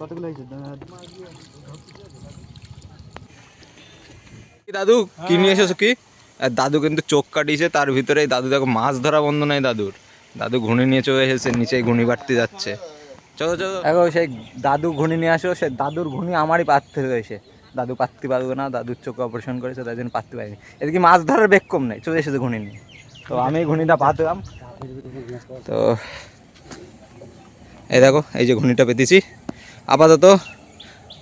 কতগুলো হয়েছে? দাদু? কি নিয়ে এসেছ কি? আর দাদু কিন্তু চোখ কাটিয়েছে তার ভিতরে দাদু দেখো মাছ ধরা বন্ধ নাই দাদুর। দাদু ঘুনি নিয়ে চলে এসেছে নিচে ঘুনি বাড়তে যাচ্ছে। চলো চলো। দেখো সেই দাদু ঘুনি নিয়ে আসো সে দাদুর ঘুনি আমারই পাততে রয়েছে। দাদু পাততে পারবে না দাদুর চোখে অপারেশন করেছে তাই জন্য পাততে পারিনি এদিকে মাছ ধরার বেগ কম নেই চলে এসেছে ঘুনি নিয়ে। তো আমি ঘুনিটা পাতলাম। তো এই দেখো এই যে ঘুনিটা পেতেছি। আপাতত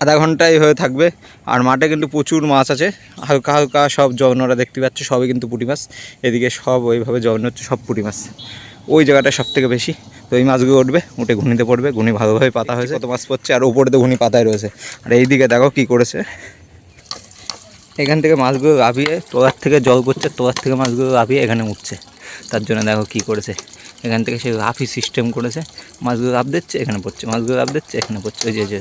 আধা ঘন্টাই হয়ে থাকবে। আর মাঠে কিন্তু প্রচুর মাছ আছে। হালকা হালকা সব জগনরা দেখতে পাচ্ছ, সবই কিন্তু পুঁটি মাছ। এদিকে সব ওইভাবে জগন হচ্ছে, সব পুঁটি মাছ। ওই জায়গাটা সব থেকে বেশি। তো এই মাছগুলো উঠবে, উঠে ঘুনিতে পড়বে, ঘুনি ভালোভাবে পাতা হয়েছে। কত মাছ পড়ছে, আর ওপরে তো ঘুনি পাতায় রয়েছে। আর এইদিকে দেখো কি করেছে। এখান থেকে মাছগুলো লাভিয়ে তোলার থেকে জল করছে তোলার থেকে মাছগুলো লাভিয়ে এখানে উঠছে তার জন্য দেখো কি করেছে। এখান থেকে সে লাফি সিস্টেম করেছে। মাছগুলো লাভ দিচ্ছে এখানে পড়ছে মাছগুলো লাভ দিচ্ছে এখানে পড়ছে ওই যে যে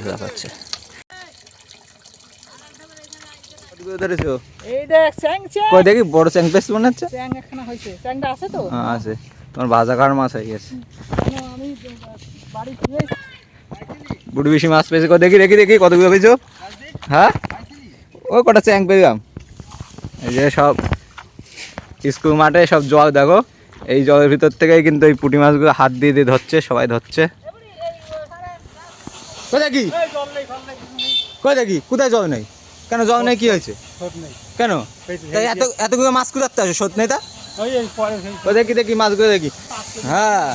দেখ বড় চ্যাং পেস মনে হচ্ছে চ্যাংটা আছে তো? হ্যাঁ আছে। তোমার ভাজা খাওয়ার মাছ হয়ে গেছে। বাড়ি বেশি পেয়েছে। দেখি দেখি দেখি কতগুলো পেয়েছ? হ্যাঁ? ওই কটা চ্যাং পেলাম। এই যে সব স্কুল মাঠে সব জল দেখো। এই জলের ভিতর থেকেই কিন্তু এই পুঁটি মাছগুলো হাত দিয়ে দিয়ে ধরছে, সবাই ধরছে। কই দেখি কোথায় জল নেই? কেন জল নেই কি হয়েছে? কেন? তাই এত এতগুলো মাছ কুড়াতে আসে সত্যি নেই তা? ওই দেখি দেখি মাছগুলো দেখি? হ্যাঁ।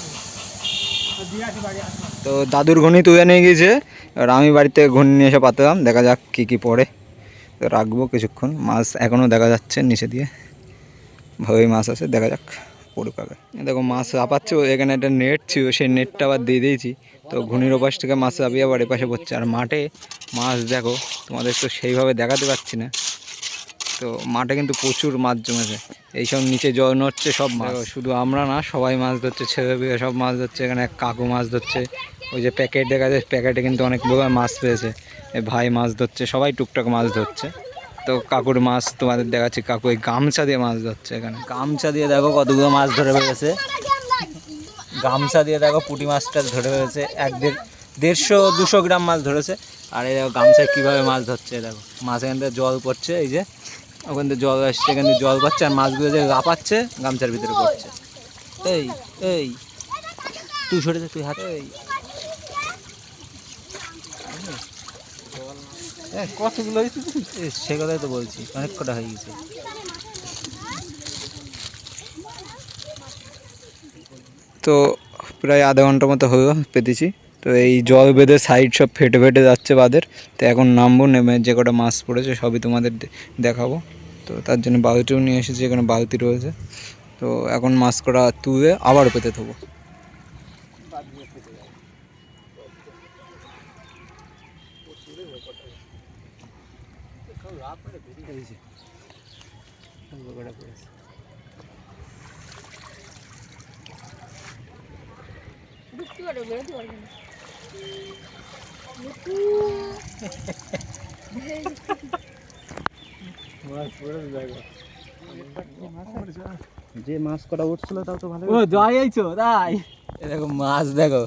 তো দাদুর ঘনি তুলে নিয়ে গিয়েছে, এবার আমি বাড়িতে ঘনি নিয়ে এসে পাতলাম দেখা যাক কি কি পড়ে। তো রাখব কিছুক্ষণ, মাছ এখনও দেখা যাচ্ছে নিচে দিয়ে। ভালোই মাছ আছে, দেখা যাক। পড়ুক আগে দেখো, মাছ আপাচ্ছে এখানে একটা নেট ছিল, সেই নেটটা আবার দিয়ে দিয়েছি। তো ঘুনির ওপাশ থেকে মাছ চাপিয়ে আবার এপাশে পড়ছে। আর মাঠে মাছ দেখো, তোমাদের তো সেইভাবে দেখাতে পারছি না। তো মাঠে কিন্তু প্রচুর মাছ জমেছে। এইসব নিচে জল হচ্ছে সব মাছ। শুধু আমরা না, সবাই মাছ ধরছে, ছেলে পেয়ে সব মাছ ধরছে, এখানে কাকু মাছ ধরছে। ওই যে প্যাকেট দেখা যায় প্যাকেটে কিন্তু অনেক মাছ পেয়েছে। ভাই মাছ ধরছে, সবাই টুকটাক মাছ ধরছে। তো কাকুর মাছ তোমাদের দেখাচ্ছি। কাকু এই গামছা দিয়ে মাছ ধরছে এখানে। গামছা দিয়ে দেখো কতগুলো মাছ ধরে ফেলেছে। গামছা দিয়ে দেখো পুঁটি মাছটা ধরে ফেলেছে। এক দেড়, দেড়শো, দুশো গ্রাম মাছ ধরেছে। আর এই দেখো গামছায় কীভাবে মাছ ধরছে দেখো। মাছ এখান থেকে জল পড়ছে, এই যে। ওখান থেকে জল আসছে, এখান থেকে জল পাচ্ছে, আর মাছগুলো যে লাপাচ্ছে গামছার ভিতরে পড়ছে। এই এই। তুই সরে তুই হাত এই। হ্যাঁ, কতগুলো হয়েছে সে কথাই তো বলছি অনেক কটা হয়ে গেছে। তো প্রায় আধা ঘণ্টা মতো হলো পেতেছি। তো এই জল বেঁধে সাইড সব ফেটে ফেটে যাচ্ছে বাদের তো এখন নামবো নেমে যে কটা মাছ পড়েছে সবই তোমাদের দেখাবো। তো তার জন্য বালতিও নিয়ে এসেছি এখানে বালতি রয়েছে। তো এখন মাছ কটা তুলে আবার পেতে থবো যে মাছ কটা উঠছিল তাও তো ভালো ও জয় আইছো তাই। এ দেখো মাছ দেখো।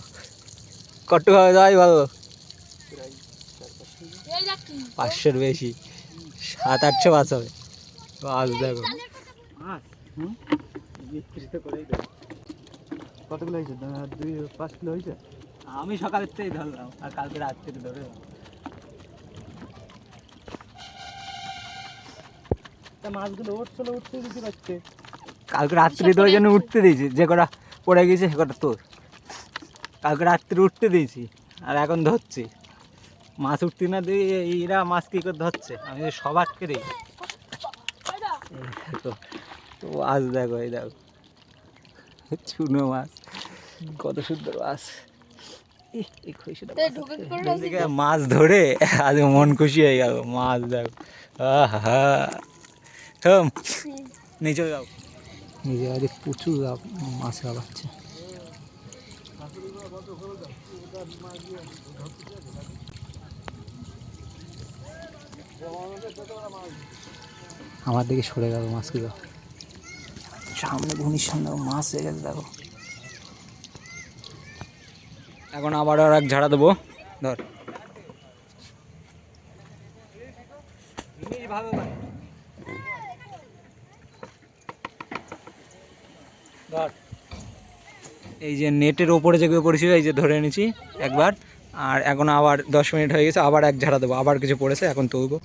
কট্টু খাবে জয় ভালো। পাঁচশোর বেশি। সাত আটশো মাছ হবে। মাছ দেখো। কতগুলো হয়েছে? দুই পাঁচ কিলো হয়েছে? আমি সকালের থেকেই ধরলাম আর কালকে রাত থেকে ধরে তা মাছগুলো উঠছিল উঠতে দিতে পারছে। কালকে রাত্রি তো ওই জন্য উঠতে দিয়েছি যে কটা পড়ে গেছে সে কটা তোর। কালকে রাত্রি উঠতে দিয়েছি আর এখন ধরছি। মাছ উঠতে না দিয়ে এরা মাছ কী করে ধরছে? আমি যে সব আটকে দিই। তো তো মাছ দেখো এই দেখো। চুনো মাছ কত সুন্দর মাছ। মাছ ধরে আজ মন খুশি হয়ে গেল মাছ দেখো। আহা থম নিচে যাও। নিজে আজ প্রচুর মাছ লাগাচ্ছে। আমার দিকে সরে গেল মাছগুলো। সামনে ঘুমির সামনে মাছ হয়ে গেছে দেখো। এখন আবার আর এক ঝাড়া দেবো। ধর। এই যে নেটের ওপরে যেগুলো করেছিল এই যে ধরে এনেছি একবার। আর এখন আবার দশ মিনিট হয়ে গেছে, আবার এক ঝাড়া দেবো, আবার কিছু পড়েছে, এখন তুলবো।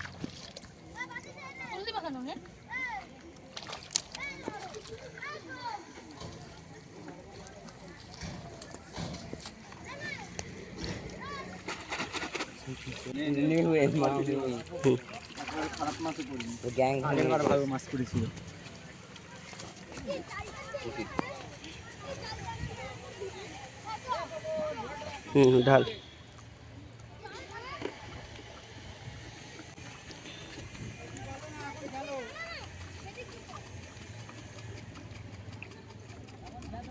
হুম ঢাল।